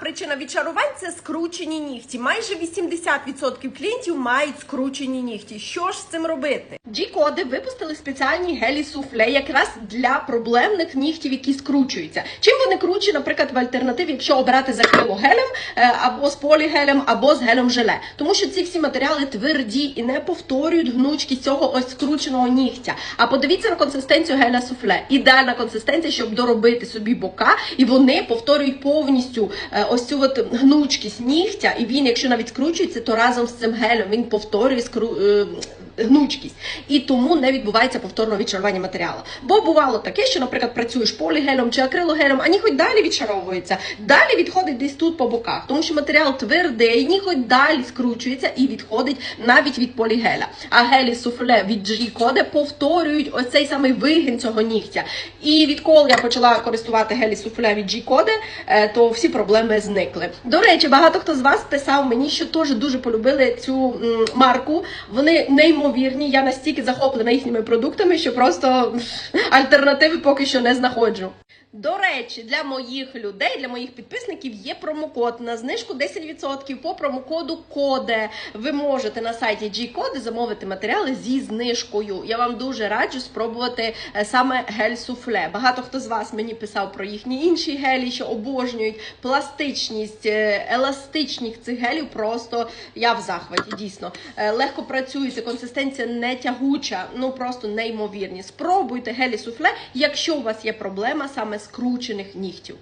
причина відчарувань це скручені нігті. Майже 80% клієнтів мають скручені нігті. Що ж з цим робити? G-коди випустили спеціальні гелі суфле якраз для проблемних нігтів, які скручуються. Чим вони кручі, наприклад, в альтернативі, якщо обирати з акрилогелем е, або з полігелем, або з гелем желе, тому що ці всі матеріали тверді і не повторюють гнучкість цього ось скрученого нігтя. А подивіться на консистенцію геля суфле. Ідеальна консистенція, щоб доробити собі бока, і вони повторюють повністю е, ось цю от гнучкість нігтя. І він, якщо навіть скручується, то разом з цим гелем він повторює скру. Гнучкість і тому не відбувається повторного відчарування матеріалу. Бо бувало таке, що, наприклад, працюєш полігелем чи акрилогелем, а ніхоть далі відчаровується, далі відходить десь тут по боках, тому що матеріал твердий, ніхоть далі скручується і відходить навіть від полігеля. А гелі суфле від G-коде повторюють ось цей самий вигін цього нігтя. І відколи я почала користувати гелі суфле від G-коде, то всі проблеми зникли. До речі, багато хто з вас писав мені, що теж дуже полюбили цю марку. Вони неймовірні. Я настільки захоплена їхніми продуктами, що просто альтернативи поки що не знаходжу. До речі, для моїх людей, для моїх підписників є промокод на знижку 10% по промокоду коде. Ви можете на сайті G-коди замовити матеріали зі знижкою. Я вам дуже раджу спробувати е, саме гель суфле. Багато хто з вас мені писав про їхні інші гелі, що обожнюють пластичність, е, еластичність цих гелів. Просто я в захваті. Дійсно Е, легко працюють, консистенція не тягуча, ну просто неймовірні. Спробуйте гелі суфле, якщо у вас є проблема саме скручених нігтів.